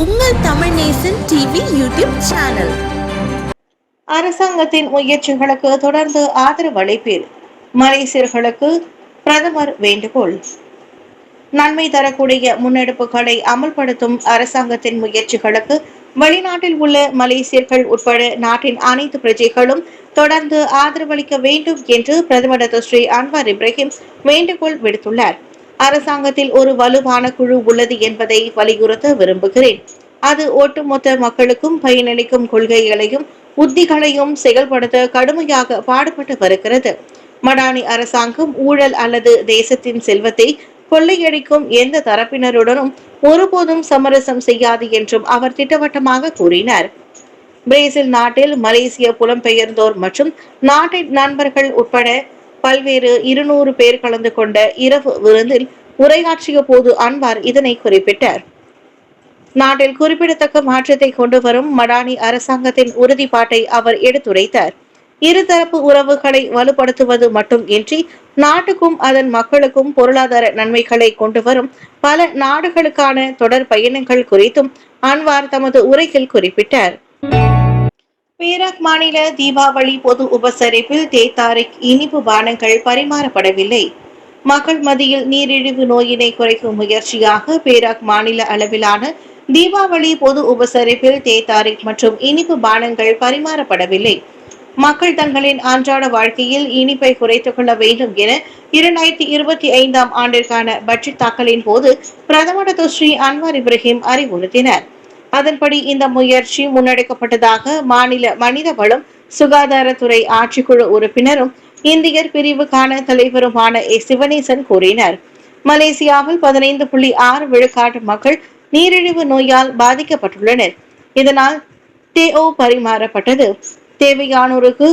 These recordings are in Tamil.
உங்கள் Tamil Nesan TV YouTube channel அரசாங்கத்தின் முயற்சிகளுக்கு தொடர்ந்து ஆதரவு அளிப்பீர். மலேசியர்களுக்கு பிரதமர் வேண்டுகோள். நன்மை தரக்கூடிய முன்னெடுப்புகளை அமல்படுத்தும் அரசாங்கத்தின் முயற்சிகளுக்கு வெளிநாட்டில் உள்ள மலேசியர்கள் உட்பட நாட்டின் அனைத்து பிரஜைகளும் தொடர்ந்து ஆதரவளிக்க வேண்டும் என்று பிரதமர் டாக்டர் ஸ்ரீ அன்வார் இப்ராஹிம் வேண்டுகோள் விடுத்துள்ளார். அரசாங்கத்தில் ஒரு வலுவான குழு உள்ளது என்பதை வலியுறுத்த விரும்புகிறேன். அது ஒட்டுமொத்த மக்களுக்கும் பயனளிக்கும் கொள்கைகளையும் உத்திகளையும் செயல்படுத்த கடுமையாக பாடுபட்டு வருகிறது மடானி அரசாங்கம் ஊழல் அல்லது தேசத்தின் செல்வத்தை கொள்ளையடிக்கும் எந்த தரப்பினருடனும் ஒருபோதும் சமரசம் செய்யாது என்றும் அவர் திட்டவட்டமாக கூறினார். பிரேசில் நாட்டில் மலேசிய புலம்பெயர்ந்தோர் மற்றும் நாட்டின் நண்பர்கள் உட்பட பல்வேறு இருநூறு பேர் கலந்து கொண்ட இரவு விருந்தில் உரையாற்றிய போது அன்வார் இதனை குறிப்பிட்டார். நாட்டில் குறிப்பிடத்தக்க மாற்றத்தை கொண்டு வரும் மடானி அரசாங்கத்தின் உறுதிப்பாட்டை அவர் எடுத்துரைத்தார். இருதரப்பு உறவுகளை வலுப்படுத்துவது மட்டும் இன்றி நாட்டுக்கும் அதன் மக்களுக்கும் பொருளாதார நன்மைகளை கொண்டு வரும் பல நாடுகளுக்கான தொடர் பயணங்கள் குறித்தும் அன்வார் தமது உரையில் குறிப்பிட்டார். பேராக் மாநில தீபாவளி பொது உபசரிப்பில் தேத்தாரிக் இனிப்பு பானங்கள் பரிமாறப்படவில்லை. மக்கள் மத்தியில் நீரிழிவு நோயினை குறைக்கும் முயற்சியாக பேராக் மாநில அளவிலான தீபாவளி பொது உபசரிப்பில் தேத்தாரிக் மற்றும் இனிப்பு பானங்கள் பரிமாறப்படவில்லை. மக்கள் தங்களின் அன்றாட வாழ்க்கையில் இனிப்பை குறைத்துக் கொள்ள வேண்டும் என இரண்டாயிரத்தி இருபத்தி ஐந்தாம் ஆண்டிற்கான பட்ஜெட் தாக்கலின் போது பிரதமர் டாக்டர் ஸ்ரீ அன்வார் இப்ராஹிம் அறிவுறுத்தினார். அதன்படி இந்த முயற்சி முன்னெடுக்கப்பட்டதாக மாநில மனிதவளம் சுகாதாரத்துறை ஆட்சிக்குழு உறுப்பினரும் இந்தியர் பிரிவுக்கான தலைவருமான ஏ. சிவனேசன் கூறினார். மலேசியாவில் பதினைந்து புள்ளி ஆறு விழுக்காட்டு மக்கள் நீரிழிவு நோயால் பாதிக்கப்பட்டுள்ளனர். இதனால் தேஓ பரிமாறப்பட்டது. தேவையானோருக்கு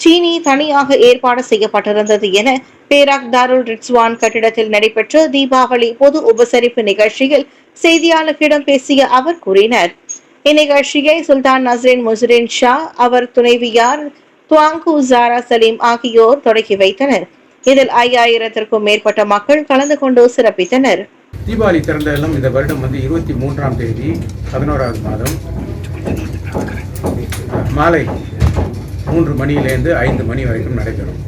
சீனி தனியாக ஏற்பாடு செய்யப்பட்டிருந்தது என பேராக் தாருல் ரிட்ஸ்வான் கட்டிடத்தில் நடைபெற்ற தீபாவளி பொது உபசரிப்பு நிகழ்ச்சியில் செய்தியாளர்களிடம் பேசிய அவர் கூறினர். இந்நிகழ்ச்சியை சுல்தான் நசரின் முசரின் ஷா அவர் துணைவியார் துவாங்கு ஜாரா சலீம் ஆகியோர் தொடங்கி வைத்தனர். இதில் ஐயாயிரத்திற்கும் மேற்பட்ட மக்கள் கலந்து கொண்டு சிறப்பித்தனர். தீபாவளி திறந்தெல்லாம் இந்த வருடம் வந்து இருபத்தி மூன்றாம் தேதி பதினோராவது மாதம். மாலை மூன்று மணியிலேருந்து ஐந்து மணி வரைக்கும் நடைபெறும்.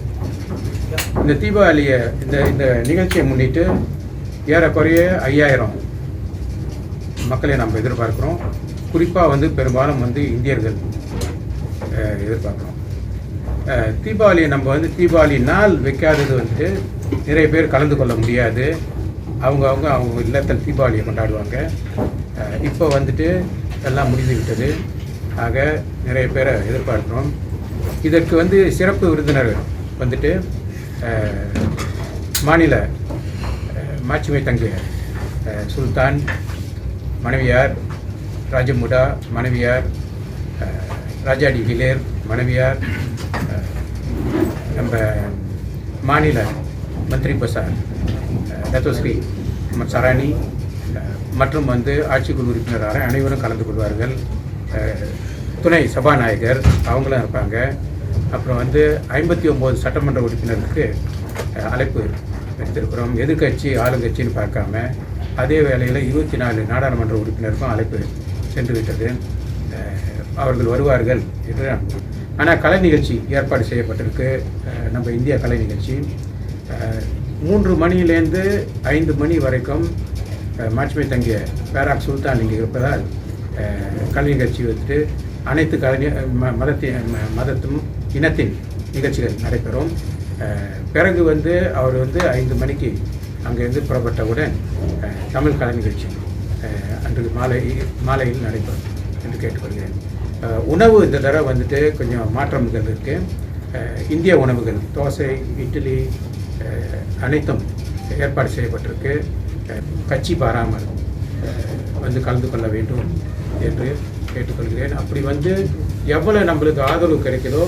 இந்த தீபாவளியை இந்த இந்த நிகழ்ச்சியை முன்னிட்டு ஏறக்குறைய ஐயாயிரம் மக்களை நாம் எதிர்பார்க்குறோம். குறிப்பாக வந்து பெரும்பாலும் வந்து இந்தியர்கள் எதிர்பார்க்குறோம். தீபாவளி தீபாவளியை நம்ம வந்து தீபாவளி நாள் வைக்காதது வந்துட்டு நிறைய பேர் கலந்து கொள்ள முடியாது. அவங்க அவங்க அவங்க இல்லத்தில் தீபாவளியை கொண்டாடுவாங்க. இப்போ வந்துட்டு எல்லாம் முடிந்து விட்டது. ஆக நிறைய பேரை எதிர்பார்க்குறோம். இதற்கு வந்து சிறப்பு விருந்தினர் வந்துட்டு மாநில மாட்சிமை தங்கிய சுல்தான் மனைவியார் ராஜமுடா மனைவியார் ராஜாடி ஹிலேர் மனைவியார் நம்ம மாநில மந்திரி பசார் தத்துவஸ்ரீ முகமது மற்றும் வந்து ஆட்சிக்குழு உறுப்பினராக அனைவரும் கலந்து கொள்வார்கள். துணை சபாநாயகர் அவங்களும் இருப்பாங்க. அப்புறம் வந்து ஐம்பத்தி ஒம்பது சட்டமன்ற உறுப்பினருக்கு அழைப்பு எடுத்திருக்கிறோம் எதிர்க்கட்சி ஆளுங்கட்சின்னு பார்க்காம அதே வேளையில் இருபத்தி நாலு நாடாளுமன்ற உறுப்பினருக்கும் அழைப்பு சென்று விட்டது அவர்கள் வருவார்கள் என்று ஆனால் கலை நிகழ்ச்சி ஏற்பாடு செய்யப்பட்டிருக்கு. நம்ம இந்தியா கலை நிகழ்ச்சி. மூன்று மணியிலேருந்து ஐந்து மணி வரைக்கும் மாட்சிமை தங்கிய பேராக் சுல்தான் இங்கே இருப்பதால் கலை நிகழ்ச்சி வந்துட்டு அனைத்து கலை ம- மதத்தின் ம- மதத்தும் இனத்தின் நிகழ்ச்சிகள் நடைபெறும். பிறகு வந்து அவர் வந்து ஐந்து மணிக்கு அங்கேருந்து புறப்பட்டவுடன் தமிழ் கலை நிகழ்ச்சி அன்று மாலை மாலையில் நடைபெறும் என்று கேட்டுக்கொள்கிறேன். உணவு இந்த தடவை வந்துட்டு கொஞ்சம் மாற்றங்கள் இருக்குது இந்திய உணவுகள் தோசை இட்லி அனைத்தும் ஏற்பாடு செய்யப்பட்டிருக்கு. கட்சி பாராமல் வந்து கலந்து கொள்ள வேண்டும் என்று கேட்டுக்கொள்கிறேன். அப்படி வந்து எவ்வளோ நம்மளுக்கு ஆதரவு கிடைக்குதோ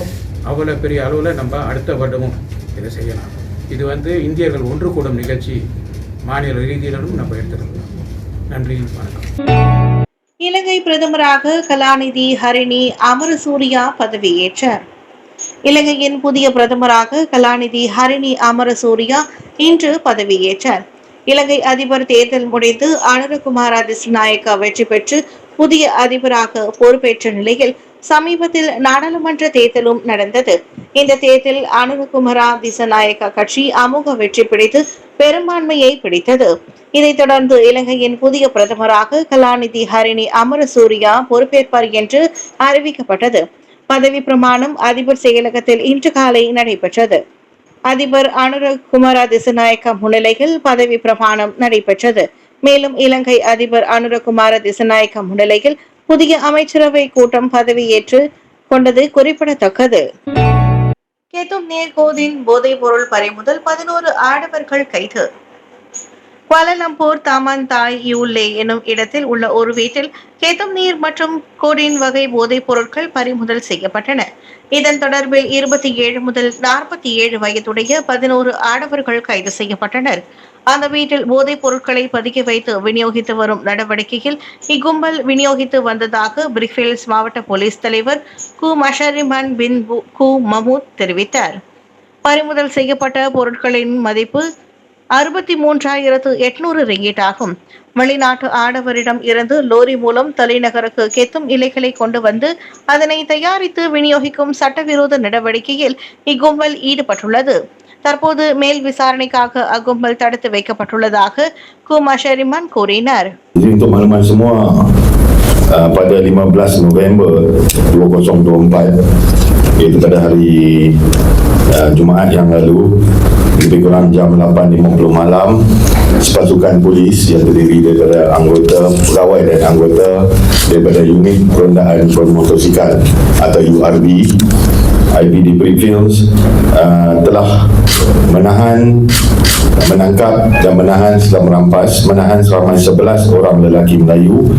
அவ்வளோ பெரிய அளவில் நம்ம அடுத்த வருடமும் இதை செய்யலாம். இது வந்து இந்தியர்கள் ஒன்று கூடும் நிகழ்ச்சி மாநில ரீதியிலும் நம்ம எடுத்துக்கலாம் நன்றி வணக்கம். இலங்கை பிரதமராக கலாநிதி ஹரிணி அமரசூரியா பதவியேற்றார். இலங்கையின் புதிய பிரதமராக கலாநிதி ஹரிணி அமரசூரியா இன்று பதவியேற்றார். இலங்கை அதிபர் தேர்தல் முடிந்து அனுரகுமார திசுநாயக்கா வெற்றி பெற்று புதிய அதிபராக பொறுப்பேற்ற நிலையில் சமீபத்தில் நாடாளுமன்ற தேர்தலும் நடந்தது. இந்த தேர்தலில் அனுரகுமரா திசநாயக்க கட்சி அமோக வெற்றி பிடித்து பெரும்பான்மையை பிடித்தது. இதைத் தொடர்ந்து இலங்கையின் புதிய பிரதமராக கலாநிதி ஹரிணி அமரசூரியா பொறுப்பேற்பார் என்று அறிவிக்கப்பட்டது. பதவி பிரமாணம் அதிபர் செயலகத்தில் இன்று காலை நடைபெற்றது. அதிபர் அனுரக் குமாரா திசநாயக்க முன்னிலையில் பதவி பிரமாணம் நடைபெற்றது. மேலும் இலங்கை அதிபர் அனுரகுமார திசநாயக்க முன்னிலையில் புதிய அமைச்சரவை கூட்டம் பதவியேற்று கொண்டது குறிப்பிடத்தக்கது. கேத்தும் நேர்கோதின் போதைப் பொருள் பறிமுதல் பதினோரு ஆடவர்கள் கைது. குவாலலம்பூர் தாமன் தாய் யூலே எனும் இடத்தில் உள்ள ஒரு வீட்டில் கேத்தும் நீர் மற்றும் கோடின் வகை போதைப் பொருட்கள் பறிமுதல் செய்யப்பட்டன. இதன் தொடர்பில் இருபத்தி ஏழு முதல் நாற்பத்தி ஏழு வயதுடைய பதினோரு ஆடவர்கள் கைது செய்யப்பட்டனர். அந்த வீட்டில் போதைப் பொருட்களை பதுக்கி வைத்து விநியோகித்து வரும் நடவடிக்கையில் இக்கும்பல் விநியோகித்து வந்ததாக பிரிக்ஃபீல்ட்ஸ் மாவட்ட போலீஸ் தலைவர் கு மஷரிமன் பின் கு மமூத் தெரிவித்தார். பறிமுதல் செய்யப்பட்ட பொருட்களின் மதிப்பு அறுபத்தி மூன்றாயிரத்து எட்நூறு ரிங்கிட் ஆகும். வெளிநாட்டு ஆடவரிடம் இருந்து லோரி மூலம் தலைநகருக்கு கெத்தும் இலைகளை கொண்டு வந்து அதனை தயாரித்து விநியோகிக்கும் சட்டவிரோத நடவடிக்கையில் இக்கும்பல் ஈடுபட்டுள்ளது. தற்போது மேல் விசாரணைக்காக அக்கும்பல் தடுத்து வைக்கப்பட்டுள்ளதாக குமா ஷெரிமான் கூறினார் Jadi untuk makluman semua uh, pada 15 November 2024 iaitu pada hari uh, Jumaat yang lalu lebih kurang jam 8.50 malam sepasukan polis yang terdiri daripada anggota pegawai dan anggota daripada unit perondaan bermotosikal atau URB IPD Brickfields uh, telah menahan menangkap dan menahan setelah merampas menahan selama 11 orang lelaki Melayu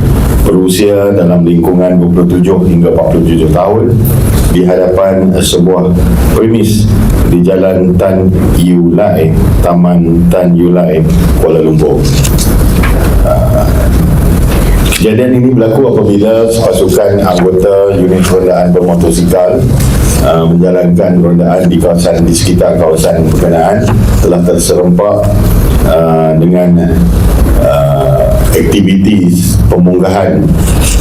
berusia dalam lingkungan 27 hingga 47 tahun di hadapan sebuah premis di Jalan Tan Yulai Taman Tan Yulai Kuala Lumpur. Kejadian ini berlaku apabila pasukan anggota unit rondaan bermotosikal uh, menjalankan rondaan di kawasan di sekitar kawasan berkenaan telah terserempak uh, dengan uh, aktiviti pemunggahan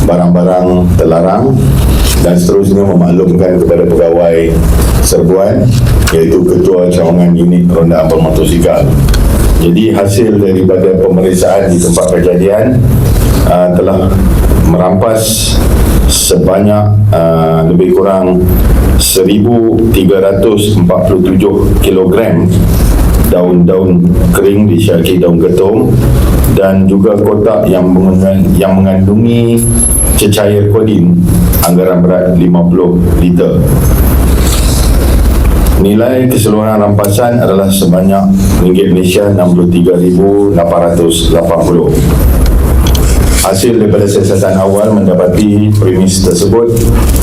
barang-barang terlarang dan seterusnya memaklumkan kepada pegawai serbuan iaitu ketua cawangan unit rondaan bermotosikal. Jadi hasil daripada pemeriksaan di tempat kejadian uh, telah merampas sebanyak uh, lebih kurang 1347 kilogram daun-daun kering disyaki daun ketum dan juga kotak yang mengandung, yang mengandungi cecair kodin anggaran berat 50 liter. Nilai keseluruhan rampasan adalah sebanyak ringgit Malaysia 63,880. Hasil daripada siasatan awal mendapati premis tersebut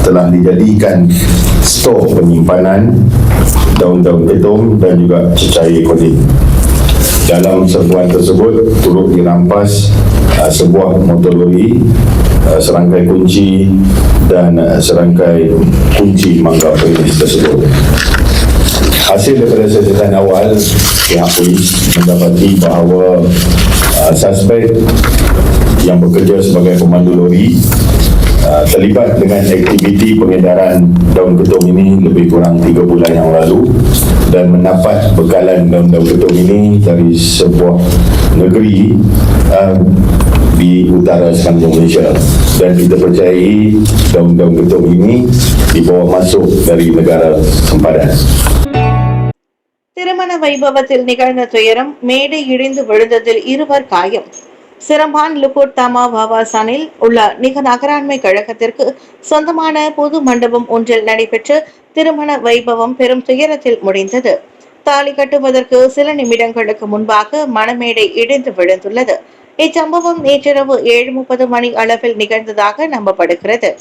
telah dijadikan stor penyimpanan daun-daun ketum dan juga cecair kodin. Dalam serbuan tersebut turut dirampas uh, sebuah motor lori, uh, serangkai kunci dan uh, serangkai kunci mangga premis tersebut. Hasil daripada siasatan awal, pihak polis mendapati bahawa uh, suspek yang bekerja sebagai pemandu lori uh, terlibat dengan aktiviti pengedaran daun ketum ini lebih kurang 3 bulan yang lalu dan mendapat bekalan daun-daun ketum ini dari sebuah negeri uh, di utara semenanjung Malaysia dan kita percayai daun-daun ketum ini dibawa masuk dari negara sempadan. திருமண வைபவத்தில் நிகழ்ந்த துயரம் மேடை இடிந்து விழுந்ததில் இருவர் காயம். சிரம்பான் லுகூர் தாமா பாபாசானில் உள்ள நிக நகராண்மை கழகத்திற்கு சொந்தமான பொது மண்டபம் ஒன்றில் நடைபெற்ற திருமண வைபவம் பெரும் துயரத்தில் முடிந்தது. தாலி கட்டுவதற்கு சில நிமிடங்களுக்கு முன்பாக மணமேடை இடிந்து விழுந்துள்ளது. இச்சம்பவம் நேற்றிரவு ஏழு முப்பது மணி அளவில் நிகழ்ந்ததாக நம்பப்படுகிறது.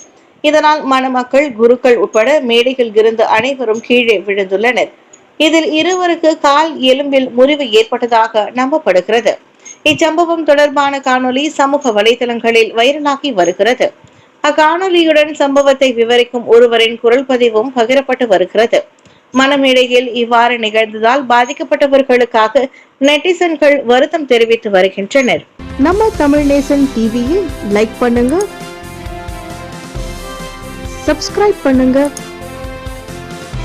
இதனால் மணமக்கள் குருக்கள் உட்பட மேடையில் இருந்து அனைவரும் கீழே விழுந்துள்ளனர். இதில் இருவருக்கு கால் எலும்பில் முறிவு ஏற்பட்டதாக நம்பப்படுகிறது. இச்சம்பவம் தொடர்பான காணொளி சமூக வலைதளங்களில் வைரலாகி வருகிறது. அக்காணொலியுடன் சம்பவத்தை விவரிக்கும் ஒருவரின் குரல் பதிவும் பகிரப்பட்டு வருகிறது. மனமிடையில் இவ்வாறு நிகழ்ந்ததால் பாதிக்கப்பட்டவர்களுக்காக நெட்டிசன்கள் வருத்தம் தெரிவித்து வருகின்றனர். நம்ம தமிழ் நேசன் டிவியை லைக் பண்ணுங்க. சப்ஸ்கிரைப் பண்ணுங்க.